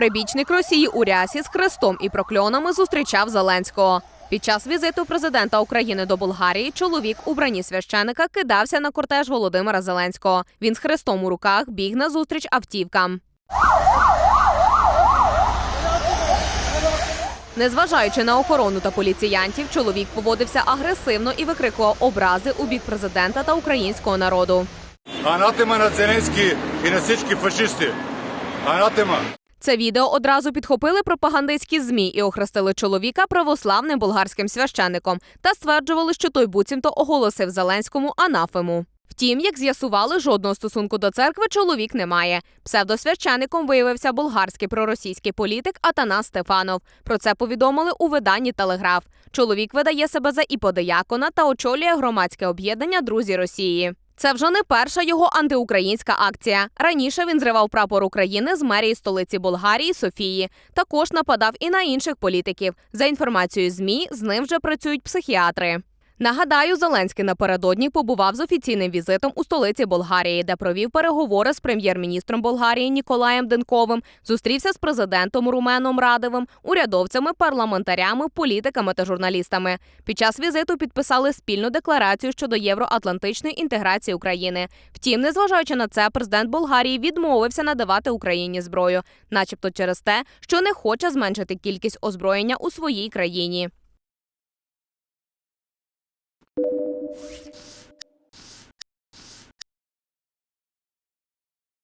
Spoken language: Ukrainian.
Прибічник Росії у рясі з хрестом і прокльонами зустрічав Зеленського. Під час візиту президента України до Болгарії чоловік у бранні священика кидався на кортеж Володимира Зеленського. Він з хрестом у руках біг на зустріч автівкам. Незважаючи на охорону та поліціянтів, чоловік поводився агресивно і викрикував образи у бік президента та українського народу. Анатема на Зеленський і на всички фашисти. Анатема. Це відео одразу підхопили пропагандистські змі і охрестили чоловіка православним болгарським священником та стверджували, що той буцімто оголосив Зеленському анафему. Втім, як з'ясували, жодного стосунку до церкви чоловік не має. Псевдосвященником виявився болгарський проросійський політик Атанас Стефанов. Про це повідомили у виданні Телеграф. Чоловік видає себе за іподеякона та очолює громадське об'єднання Друзі Росії. Це вже не перша його антиукраїнська акція. Раніше він зривав прапор України з мерії столиці Болгарії Софії. Також нападав і на інших політиків. За інформацією ЗМІ, з ним вже працюють психіатри. Нагадаю, Зеленський напередодні побував з офіційним візитом у столиці Болгарії, де провів переговори з прем'єр-міністром Болгарії Ніколаєм Денковим, зустрівся з президентом Руменом Радевим, урядовцями, парламентарями, політиками та журналістами. Під час візиту підписали спільну декларацію щодо євроатлантичної інтеграції України. Втім, незважаючи на це, президент Болгарії відмовився надавати Україні зброю, начебто через те, що не хоче зменшити кількість озброєння у своїй країні. おいしい。